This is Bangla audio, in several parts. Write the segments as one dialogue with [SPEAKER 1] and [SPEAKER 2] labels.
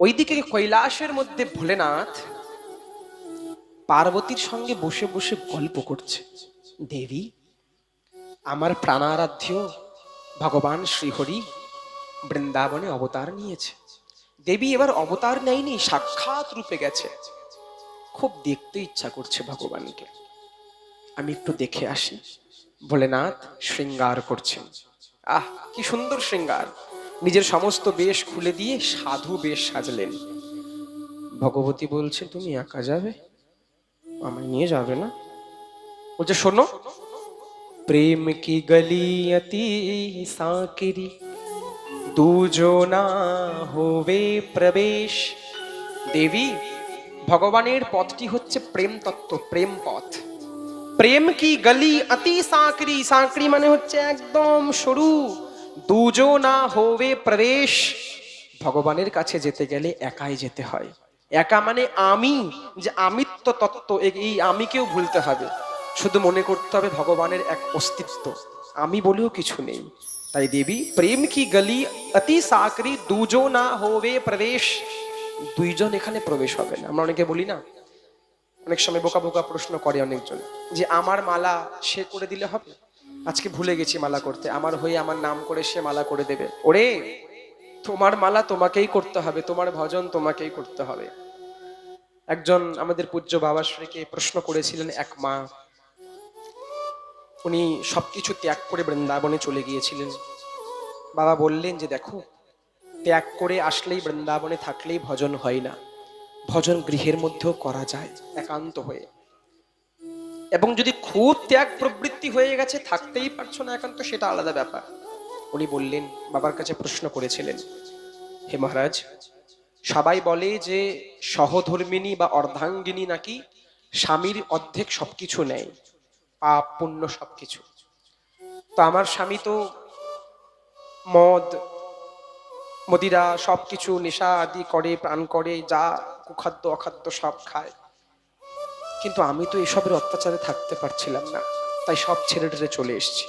[SPEAKER 1] ওইদিকে কৈলাসের মধ্যে ভোলেনাথ পার্বতীর সঙ্গে বসে বসে গল্প করছে। দেবী, আমার প্রাণারাধ্য ভগবান শ্রীহরি বৃন্দাবনে অবতার নিয়েছে। দেবী, এবার অবতার নেয়নি, সাক্ষাৎ রূপে গেছে। খুব দেখতে ইচ্ছা করছে ভগবানকে। আমি একটু দেখে আসি। ভোলেনাথ শৃঙ্গার করছেন। আহ, কি সুন্দর শৃঙ্গার! নিজের সমস্ত বেশ খুলে দিয়ে সাধু বেশ সাজলেন। ভগবতী বলছে, তুমি একা যাবে? আমায় নিয়ে যাবে না? বলছে, শোনো, প্রেম কি গলি অতি সাকিরি? দুজো না হবে প্রবেশ। দেবী, ভগবানের পথটি হচ্ছে প্রেম তত্ত্ব, প্রেম পথ। প্রেম কি গলি অতি সাঁকড়ি সাঁকড়ি মানে হচ্ছে একদম সরু দুজো না হবে প্রবেশ, ভগবানের কাছে যেতে গেলে একাই যেতে হয়। একা মানে আমি, যে আমিত্ব তত্ত্ব, এই আমিকেও ভুলতে হবে। শুধু মনে করতে হবে ভগবানের এক অস্তিত্ব। আমি বলেও কিছু নেই। তাই দেবী, প্রেম কি গলি অতি সাঁকড়ি দুজো না হবে প্রবেশ। দুইজন এখানে প্রবেশ হবে না। আমরা অনেকে বলি না, অনেক সময় বোকা বোকা প্রশ্ন করে অনেকজন, যে আমার মালা সে করে দিলে হবে? আজকে ভুলে গেছি মালা করতে। আমার হয়ে আমার নাম করে সে মালা করে দেবে। ওরে, তোমার মালা তোমাকেই করতে হবে, তোমার ভজন তোমাকেই করতে হবে। একজন আমাদের পূজ্য বাবা শ্রীকে প্রশ্ন করেছিলেন, এক মা, উনি সবকিছু ত্যাগ করে বৃন্দাবনে চলে গিয়েছিলেন। বাবা বললেন যে, দেখো, ত্যাগ করে আসলেই বৃন্দাবনে থাকলেই ভজন হয় না। ভজন গৃহের মধ্যেও করা যায়, একান্ত হয়ে। এবং যদি খুব ত্যাগ প্রবৃত্তি হয়ে গেছে, থাকতেই পারছ না একান্ত, সেটা আলাদা ব্যাপার। উনি বললেন, বাবার কাছে প্রশ্ন করেছিলেন, হে মহারাজ, সবাই বলে যে সহধর্মিনী বা অর্ধাঙ্গিনী নাকি স্বামীর অর্ধেক সবকিছু নেয়, পাপ, পুণ্য সবকিছু। তো আমার স্বামী তো মদ, মদিরা সবকিছু, নেশা আদি করে, প্রাণ করে, যা কুখাদ্য, অখাদ্য সব খায়। কিন্তু আমি তো এসবের অত্যাচারে থাকতে পারছিলাম না। তাই সব ছেড়ে টেড়ে চলে এসেছি।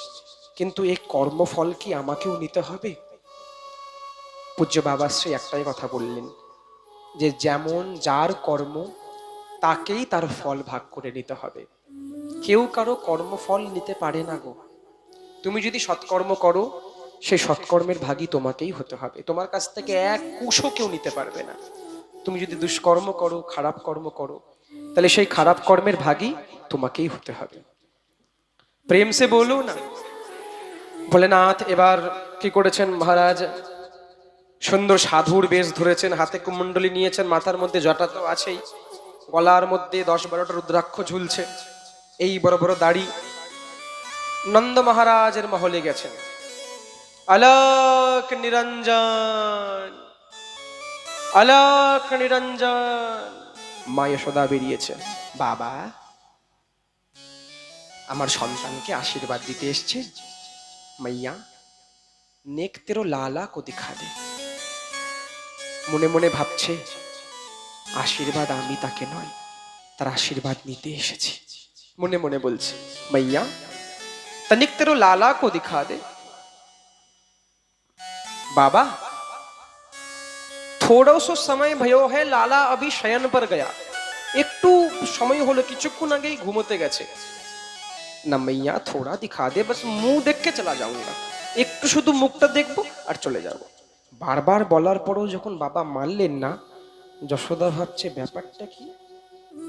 [SPEAKER 1] কিন্তু এই কর্মফল কি আমাকেও নিতে হবে? পূজ্য বাবাশ্রী একটাই কথা বললেন, যে যেমন যার কর্ম, তাকেই তার ফল ভাগ করে নিতে হবে। কেউ কারও কর্মফল নিতে পারে না গো। তুমি যদি সৎকর্ম করো, সে সৎকর্মের ভাগই তোমাকেই হতে হবে। তোমার কাছ থেকে এক কুশও কেউ নিতে পারবে না। তুমি যদি দুষ্কর্ম করো, খারাপ কর্ম করো তাহলে সেই খারাপ কর্মের ভাগই তোমাকেই হতে হবে। প্রেম সে বলো না। ভোলেনাথ এবার কি করেছেন মহারাজ? সুন্দর সাধুর বেশ ধরেছেন, হাতে কুমণ্ডলী নিয়েছেন, মাথার মধ্যে জটা তো আছেই। গলার মধ্যে দশ বারোটা রুদ্রাক্ষ ঝুলছে, এই বড় বড় দাড়ি নন্দ মহারাজের মহলে গেছেন। আলোক নিরঞ্জন আলোক নিরঞ্জন। মা যশোদা বেরিয়েছে। বাবা, আমার সন্তানকে আশীর্বাদ দিতে এসছে। মাইয়া, নেক তেরো লালা কো দিখা দে মনে মনে ভাবছে, আশীর্বাদ আমি তাকে নয়, তার আশীর্বাদ নিতে এসেছি। মনে মনে বলছে, মাইয়া, তা তেরো লালা কো দিখা দে বাবা થોડો সময় સમય ભયો লালা લાલા અભી શયન પર একটু সময় হলো কিছুক্ষণ আগেই ঘুমোতে গেছে না মাইয়া থোড়া দিখা দে বাস মুখ দেখে চলা যাও না একটু শুধু মুখটা দেখব আর চলে যাব বারবার বলার পরও যখন বাবা মানলেন না যশোদা ভাবছে ব্যাপারটা কি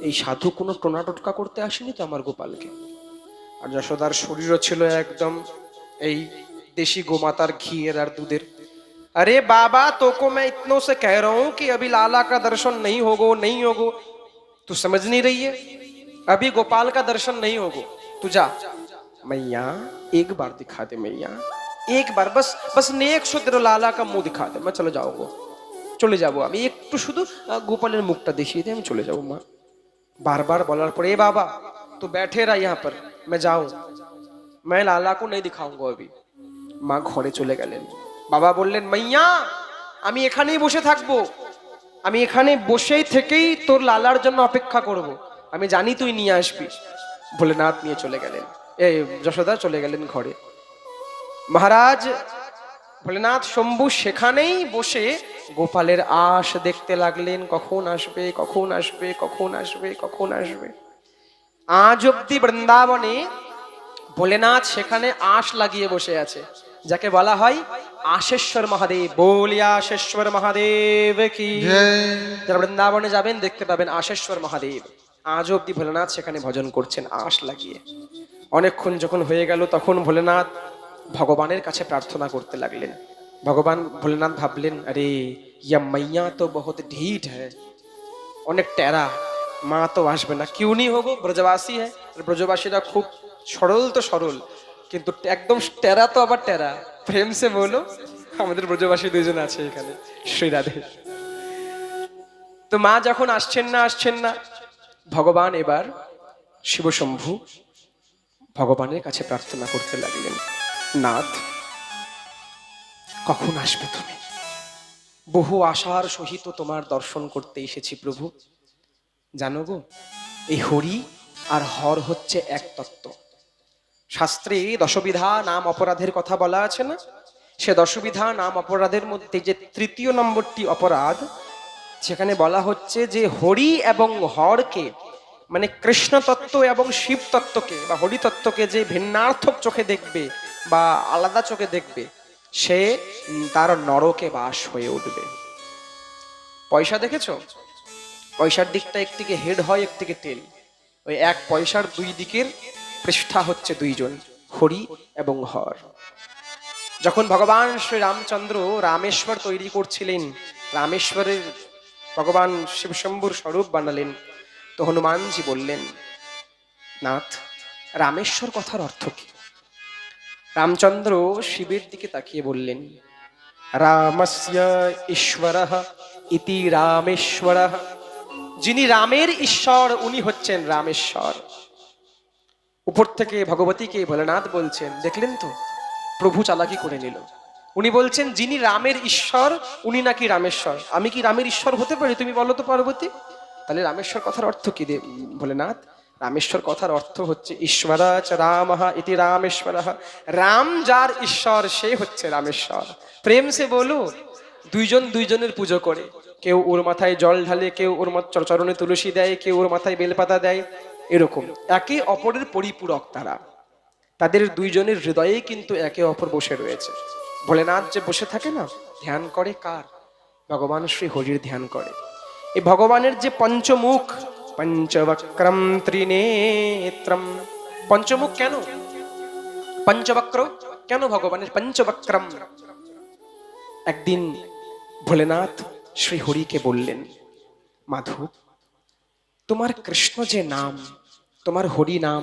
[SPEAKER 1] এই সাধু কোনো টোনা টোটকা করতে আসেনি তো আমার গোপালকে? আর যশোদার শরীরও ছিল একদম এই দেশি গোমাতার ঘিয়ের আর দুধের अरे बाबा तो को मैं इतनों से कह रहा हूं कि अभी लाला का दर्शन नहीं होगो नहीं होगो तू समझ नहीं रही है अभी गोपाल का दर्शन नहीं होगो तू जा मैया एक बार दिखा दे मैया एक बार बस बस नेक शुद्ध लाला का मुंह दिखा दे मैं चले जाऊंगा চলে যাব আমি একটু শুধু আহ, গোপালের মুখটা দেখিয়ে দিয়ে আমি চলে যাব মা बार-बार বলার পরে এ বাবা तू बैठे रहा यहाँ पर मैं जाऊं मैं लाला को नहीं दिखाऊंगा अभी মা ঘরে চলে গেলেন বাবা বললেন, মাইয়া, আমি এখানেই বসে থাকব। আমি এখানে বসেই থেকেই তোর লালার জন্য অপেক্ষা করব। আমি জানি তুই নিয়ে আসবি। ভোলেনাথ নিয়ে চলে গেলেন। এই যশোদা চলে গেলেন ঘরে। মহারাজ, ভোলেনাথ, শম্ভু সেখানেই বসে গোপালের আশ দেখতে লাগলেন। কখন আসবে কখন আসবে কখন আসবে কখন আসবে? আজ অব্দি বৃন্দাবনে ভোলেনাথ সেখানে আশ লাগিয়ে বসে আছে। যাকে বলা হয় আশেশ্বর মহাদেব। বলিয়া আশেশ্বর মহাদেব কি? যারা বৃন্দাবনে যাবেন দেখতে পাবেন আশেশ্বর মহাদেব। আজ অব্দি ভোলেনাথ সেখানে ভজন করছেন আশ লাগিয়ে। অনেকক্ষণ যখন হয়ে গেল তখন ভোলেনাথ ভগবানের কাছে প্রার্থনা করতে লাগলেন। ভগবান ভোলেনাথ ভাবলেন আরে ইয়া মাইয়া তো বহুত ঢিঠ হ্যাঁ অনেক টেরা মা তো আসবে না। কিউ নি হোগো ব্রজবাসী হ্যাঁ ব্রজবাসীরা খুব সরল তো সরল। কিন্তু একদম টেরা তো আবার টেরা। প্রেম সে বলো, আমাদের ব্রজবাসী দুজন আছে এখানে, শ্রী রাধে। তো মা যখন আসছেন না আসছেন না, ভগবান এবার শিবশম্ভু ভগবানের কাছে প্রার্থনা করতে লাগলেন, নাথ, কখন আসবে তুমি? বহু আশার সহিত তোমার দর্শন করতে এসেছি প্রভু। জানো গো, এই হরি আর হর হচ্ছে এক তত্ত্ব। শাস্ত্রে দশবিধা নাম অপরাধের কথা বলা আছে না? সে দশবিধা নাম অপরাধের মধ্যে যে তৃতীয় নম্বরটি অপরাধ, সেখানে বলা হচ্ছে যে হরি এবং হরকে মানে কৃষ্ণ তত্ত্ব এবং শিব তত্ত্বকে বা হরি তত্ত্বকে যে ভিন্নার্থক চোখে দেখবে বা আলাদা চোখে দেখবে, সে তার নরকে বাস হয়ে উঠবে। পয়সা দেখেছ? পয়সার দিকটা একদিকে হেড হয়, একদিকে টেল ওই এক পয়সার দুই দিকের পৃষ্ঠা হচ্ছে দুইজন, হরি এবং হর। যখন ভগবান শ্রী রামচন্দ্র রামেশ্বর তৈরি করছিলেন, রামেশ্বরের ভগবান শিবশম্ভুর স্বরূপ বানালেন, তো হনুমানজি বললেন, নাথ, রামেশ্বর কথার অর্থ কি? রামচন্দ্র শিবের দিকে তাকিয়ে বললেন, রামস্য ঈশ্বর ইতি রামেশ্বর। যিনি রামের ঈশ্বর, উনি হচ্ছেন রামেশ্বর। উপর থেকে ভগবতীকে ভোলেনাথ বলছেন, দেখলেন তো? প্রভু চালাকি করে নিল। উনি বলছেন, যিনি রামের ঈশ্বর, উনি নাকি রামেশ্বর। আমি কি রামের ঈশ্বর হতে পারি? তুমি বলো তো পার্বতী। তাহলে রামেশ্বর কথার অর্থ কি দে ভোলেনাথ? রামেশ্বর কথার অর্থ হচ্ছে, ঈশ্বরাচ রাম ইতি রামেশ্বর। রাম যার ঈশ্বর, সে হচ্ছে রামেশ্বর। প্রেম সে বলো, দুইজন দুইজনের পুজো করে। কেউ ওর মাথায় জল ঢালে, কেউ ওর চরণে তুলসী দেয়, কেউ ওর মাথায় বেলপাতা দেয়। এরকম। একে অপরের পরিপূরক তারা। তাদের দুইজনের হৃদয়ে কিন্তু একে অপর বসে রয়েছে। ভোলেনাথ যে বসে থাকে না, ধ্যান করে কার? ভগবান শ্রী হরির ধ্যান করে। এই ভগবানের যে পঞ্চমুখ, পঞ্চবক্রম ত্রিনেত্রম। পঞ্চমুখ কেন? পঞ্চবক্র? কেন ভগবানের পঞ্চবক্রম? একদিন ভোলেনাথ শ্রী হরিকে বললেন মাধব তোমার কৃষ্ণ যে নাম তোমার হরি নাম।